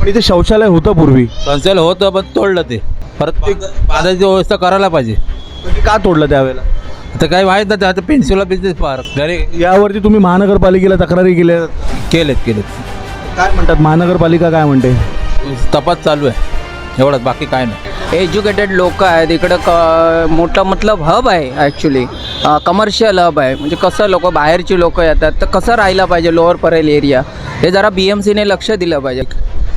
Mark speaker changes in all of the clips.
Speaker 1: पण इथे शौचालय होतं पूर्वी.
Speaker 2: संचाल होतं पण तोडलं ते. परत बांधायची व्यवस्था करायला पाहिजे.
Speaker 1: पण ते का तोडलं त्यावेळेला?
Speaker 2: आता काही माहीत नाही आता पेन्सिलला बिझनेस पार्क घरी
Speaker 1: यावरती तुम्ही महानगरपालिकेला तक्रारी केल्या?
Speaker 2: केलेत केलेत.
Speaker 1: काय म्हणतात महानगरपालिका काय म्हणते?
Speaker 2: तपास चालू आहे. एवढंच बाकी काय नाही.
Speaker 3: एज्युकेटेड लोक आहेत इकडं क मोठं मतलब हब आहे ॲक्च्युली कमर्शियल हब आहे. म्हणजे कसं लोक बाहेरची लोक येतात तर कसं राहिलं पाहिजे लोअर परेल एरिया हे जरा बी एम सीने लक्ष दिलं पाहिजे.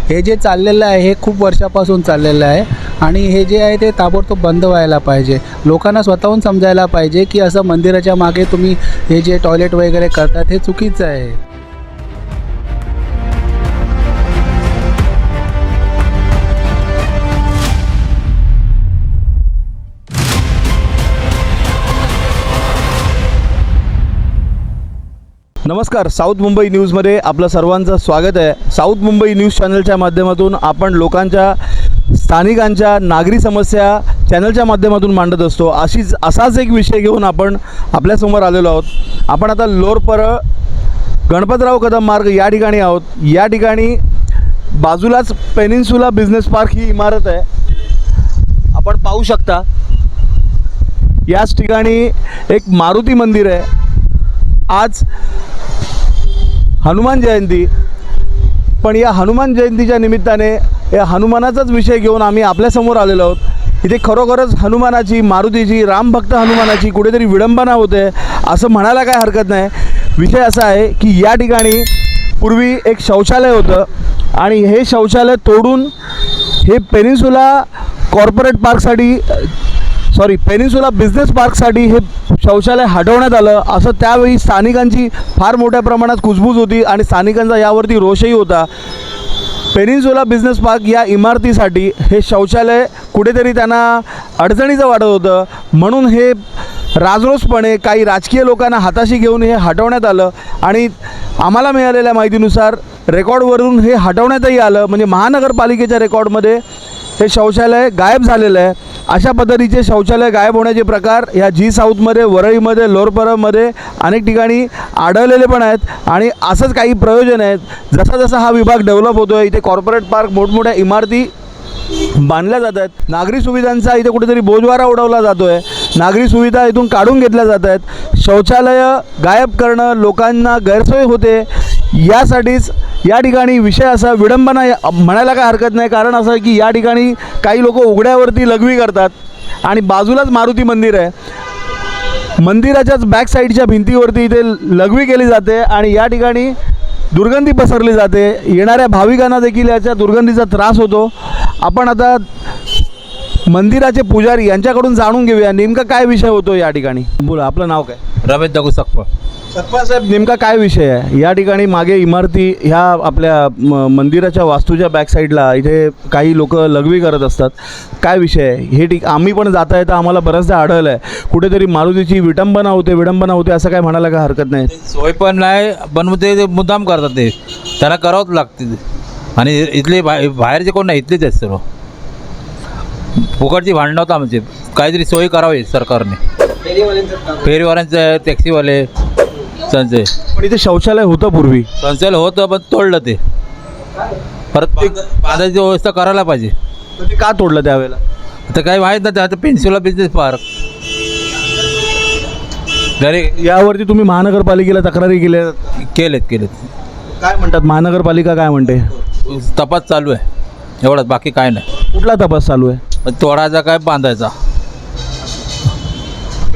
Speaker 4: हे जे चाललेलं आहे हे खूप वर्षापासून चाललेलं आहे. आणि हे जे आहे ते ताबडतोब बंद व्हायला पाहिजे. लोकांना स्वतःहून समजायला पाहिजे की असं मंदिराच्या मागे तुम्ही हे जे टॉयलेट वगैरे करतात हे चुकीचं आहे.
Speaker 1: नमस्कार साऊथ मुंबई न्यूजमध्ये आपलं सर्वांचं स्वागत आहे. साऊथ मुंबई न्यूज चॅनलच्या माध्यमातून आपण लोकांच्या स्थानिकांच्या नागरी समस्या चॅनलच्या माध्यमातून मांडत असतो. अशीच असाच एक विषय घेऊन आपण आपल्यासमोर आलेलो आहोत. आपण आता लोरपर गणपतराव कदम मार्ग या ठिकाणी आहोत. या ठिकाणी बाजूलाच पेनिन्सुला बिझनेस पार्क ही इमारत आहे. आपण पाहू शकता याच ठिकाणी एक मारुती मंदिर आहे. आज हनुमान जयंती. पण या हनुमान जयंतीच्या निमित्ताने या हनुमानाचाच विषय घेऊन आम्ही आपल्यासमोर आलेलो आहोत. इथे खरोखरच हनुमानाची मारुतीची रामभक्त हनुमानाची कुठेतरी विडंबना होते असं म्हणायला काय हरकत नाही. विषय असा आहे की या ठिकाणी पूर्वी एक शौचालय होतं आणि हे शौचालय तोडून हे पेनिन्सुला कॉर्पोरेट पार्कसाठी सॉरी पेनिसुला बिझनेस पार्कसाठी हे शौचालय हटवण्यात आलं. असं त्यावेळी स्थानिकांची फार मोठ्या प्रमाणात कुजबूज होती आणि स्थानिकांचा यावरती रोषही होता. पेनिन्सुला बिझनेस पार्क या इमारतीसाठी हे शौचालय कुठेतरी त्यांना अडचणीचं वाटत होतं. म्हणून हे राजरोसपणे काही राजकीय लोकांना हाताशी घेऊन हे हटवण्यात आलं आणि आम्हाला मिळालेल्या माहितीनुसार रेकॉर्डवरून हे हटवण्यातही आलं. म्हणजे महानगरपालिकेच्या रेकॉर्डमध्ये हे शौचालय गायब झालेलं आहे. अशा पद्धतीचे शौचालय गायब होण्याचे प्रकार या जी साऊथमध्ये वरळीमध्ये लोरपरमध्ये अनेक ठिकाणी आढळलेले पण आहेत. आणि असंच काही प्रयोजन आहेत. जसा जसा हा विभाग डेव्हलप होतो आहे इथे कॉर्पोरेट पार्क मोठमोठ्या इमारती बांधल्या जात आहेत. नागरी सुविधांचा इथे कुठेतरी बोजवारा उडवला जातो आहे नागरी सुविधा इथून काढून घेतल्या जात आहेत. शौचालयं गायब करणं लोकांना गैरसोय होते. यासाठीच या ठिकाणी विषय असा विडंबना म्हणायला काय हरकत नाही. कारण असं की या ठिकाणी काही लोक उघड्यावरती लघवी करतात आणि बाजूलाच मारुती मंदिर आहे. मंदिराच्याच बॅक साईडच्या भिंतीवरती इथे लघवी केली जाते आणि या ठिकाणी दुर्गंधी पसरली जाते. येणाऱ्या भाविकांना देखील याच्या दुर्गंधीचा त्रास होतो. आपण आता मंदिराचे पुजारी यांच्याकडून जाणून घेऊया. नेमका काय विषय होतो या ठिकाणी? बोला आपलं नाव काय?
Speaker 2: रमेश दगू सकपा
Speaker 1: साहेब नेमका काय विषय आहे? या ठिकाणी मागे इमारती ह्या आपल्या मंदिराच्या वास्तूच्या बॅक साईडला इथे काही लोक लघवी करत असतात. काय विषय आहे? हे ठीक आम्ही पण जाता येता आम्हाला बऱ्याचदा आढळलं आहे कुठेतरी मारुतीची विटंबना होते विडंबना होते असं काय म्हणायला काय हरकत नाही?
Speaker 2: सोय पण नाही पण ते मुद्दाम करतात ते. त्यांना करावंच लागते. आणि इथले बाहे बाहेरचे कोण नाही इथलेच आहेत सर्व. फुकटची भांडणं होतं आमचे. काहीतरी सोय करावी सरकारने. फेरीवाल्यांचे टॅक्सीवाले त्यांचे
Speaker 1: पण इथे शौचालय होतं पूर्वी.
Speaker 2: संचाल होतं पण तोडलं ते. परत बांधायची व्यवस्था करायला पाहिजे.
Speaker 1: तर ते का तोडलं त्यावेळेला?
Speaker 2: आता काही माहीत नाही आता पेन्सिलला बिझनेस पार्क घरी
Speaker 1: यावरती तुम्ही महानगरपालिकेला तक्रारी केल्या?
Speaker 2: केलेत केलेत.
Speaker 1: काय म्हणतात? महानगरपालिका काय म्हणते?
Speaker 2: तपास चालू आहे. एवढंच बाकी काय नाही.
Speaker 1: कुठला तपास चालू आहे?
Speaker 2: तोडायचा काय बांधायचा?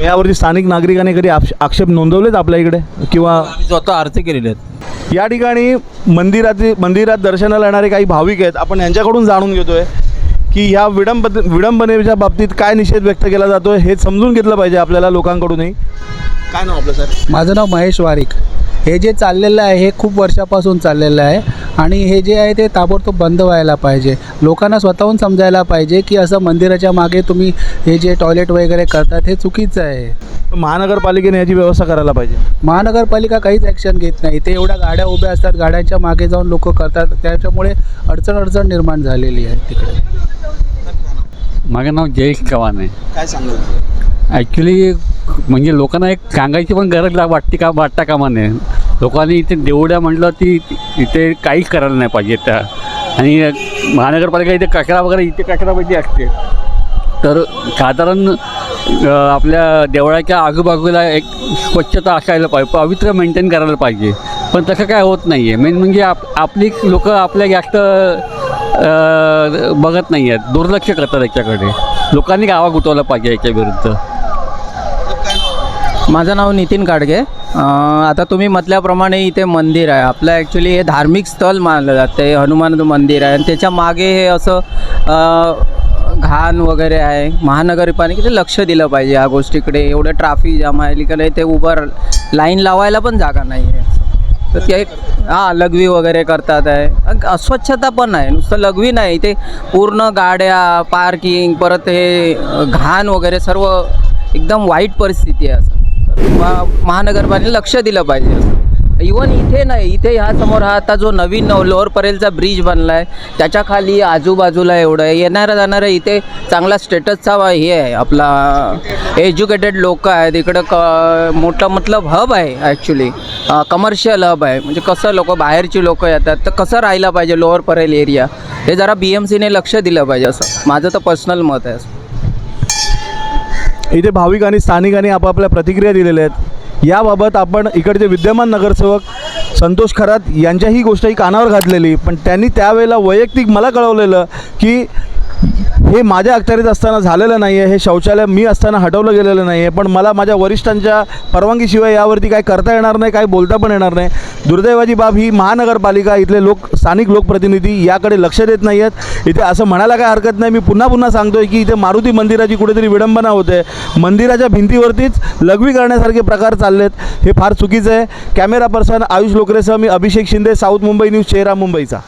Speaker 1: यावरती स्थानिक नागरिकांनी कधी आक्ष- आक्षेप नोंदवलेत आपल्या इकडे? किंवा
Speaker 2: आम्ही स्वतः अर्ज केलेले आहेत.
Speaker 1: या ठिकाणी मंदिराचे मंदिरात दर्शनाला येणारे काही भाविक आहेत आपण यांच्याकडून जाणून घेतोय की ह्या विडंब विडंबनेच्या बाबतीत काय निषेध व्यक्त केला जातोय हे समजून घेतलं पाहिजे आपल्याला लोकांकडूनही. काय नाव आपलं सर?
Speaker 4: माझं नाव महेश वारिक. हे जे चाललेलं आहे हे खूप वर्षापासून चाललेलं आहे. आणि हे जे आहे ते ताबडतोब बंद व्हायला पाहिजे. लोकांना स्वतःहून समजायला पाहिजे की असं मंदिराच्या मागे तुम्ही हे जे टॉयलेट वगैरे करतात हे चुकीचं आहे.
Speaker 1: महानगरपालिकेने याची व्यवस्था करायला पाहिजे.
Speaker 4: महानगरपालिका काहीच ॲक्शन घेत नाही. ते एवढ्या गाड्या उभ्या असतात गाड्यांच्या मागे जाऊन लोक करतात. त्याच्यामुळे अडचण अडचण निर्माण झालेली आहे तिकडे.
Speaker 5: माझं नाव जयेश चव्हाण आहे.
Speaker 1: काय सांगाल?
Speaker 5: ॲक्च्युली म्हणजे लोकांना एक सांगायची पण गरज लाग वाटते का वाटता कामा नये. लोकांनी इथे देवड्या म्हटलं ती इथे काहीच करायला नाही पाहिजे त्या. आणि महानगरपालिका इथे कचरा वगैरे इथे कचरापेटी असते. तर साधारण आपल्या देवळाच्या आजूबाजूला एक स्वच्छता असायला पाहिजे पवित्र मेंटेन करायला पाहिजे. पण तसं काय होत नाही आहे मेन म्हणजे आप आपली लोक आपल्या जास्त बघत नाही आहेत दुर्लक्ष करतात याच्याकडे. लोकांनी गावा गुतवलं पाहिजे याच्या विरुद्ध.
Speaker 3: माझं नाव नितीन काडगे. आता तुम्ही म्हटल्याप्रमाणे इथे मंदिर आहे. आपलं ॲक्च्युली हे धार्मिक स्थळ मानलं जातं. हे हनुमान मंदिर आहे. आणि त्याच्यामागे हे असं घाण वगैरे आहे. महानगरपालिकेचं लक्ष दिलं पाहिजे या गोष्टीकडे. एवढं ट्राफिक जाम आहे. अलीकडे ते उभं लाईन लावायला पण जागा नाही आहे. तर ते एक हां लघवी वगैरे करतात आहे. अस्वच्छता पण आहे. नुसतं लघवी नाही. ते पूर्ण गाड्या पार्किंग परत हे घाण वगैरे सर्व एकदम वाईट परिस्थिती आहे असं. महानगरपालिकेने लक्ष दिलं पाहिजे. इवन इथे नाही इथे ह्या समोर हा आता जो नवीन लोअर परेलचा ब्रिज बनला आहे त्याच्याखाली आजूबाजूला एवढं आहे. येणाऱ्या जाणाऱ्या इथे चांगला स्टेटसचा हे आहे. आपला एज्युकेटेड लोक आहेत. इकडं क मोठं मतलब हब आहे ॲक्च्युली कमर्शियल हब आहे. म्हणजे कसं लोक बाहेरची लोकं येतात तर कसं राहिलं पाहिजे लोअर परेल एरिया हे जरा बी एम सीने लक्ष दिलं पाहिजे असं. माझं तर पर्सनल मत आहे असं.
Speaker 1: इथे भाविक आणि स्थानिकांनी आपापल्या प्रतिक्रिया दिलेल्या आहेत. याबाबत आपण इकडचे विद्यमान नगरसेवक संतोष खरात यांच्याही गोष्टही कानावर घातलेली. पण त्यांनी त्यावेळेला वैयक्तिक मला कळवलेलं की हे माझ्या अखत्यारीत असताना झालेलं नाही आहे हे शौचालय मी असताना हटवलं गेलेलं नाही आहे पण मला माझ्या वरिष्ठांच्या परवानगीशिवाय यावरती काय करता येणार नाही काय बोलता पण येणार नाही. दुर्दैवाची बाब ही महानगरपालिका इथले लोक स्थानिक लोकप्रतिनिधी याकडे लक्ष देत नाही आहेत इथे असं म्हणायला काय हरकत नाही. मी पुन्हा पुन्हा सांगतोय की इथे मारुती मंदिराची कुठेतरी विडंबना होते. मंदिराच्या भिंतीवरतीच लघवी करण्यासारखे प्रकार चाललेत. हे फार चुकीचं आहे. कॅमेरा पर्सन आयुष लोकरेसह मी अभिषेक शिंदे साऊथ मुंबई न्यूज चेहरा मुंबईचा.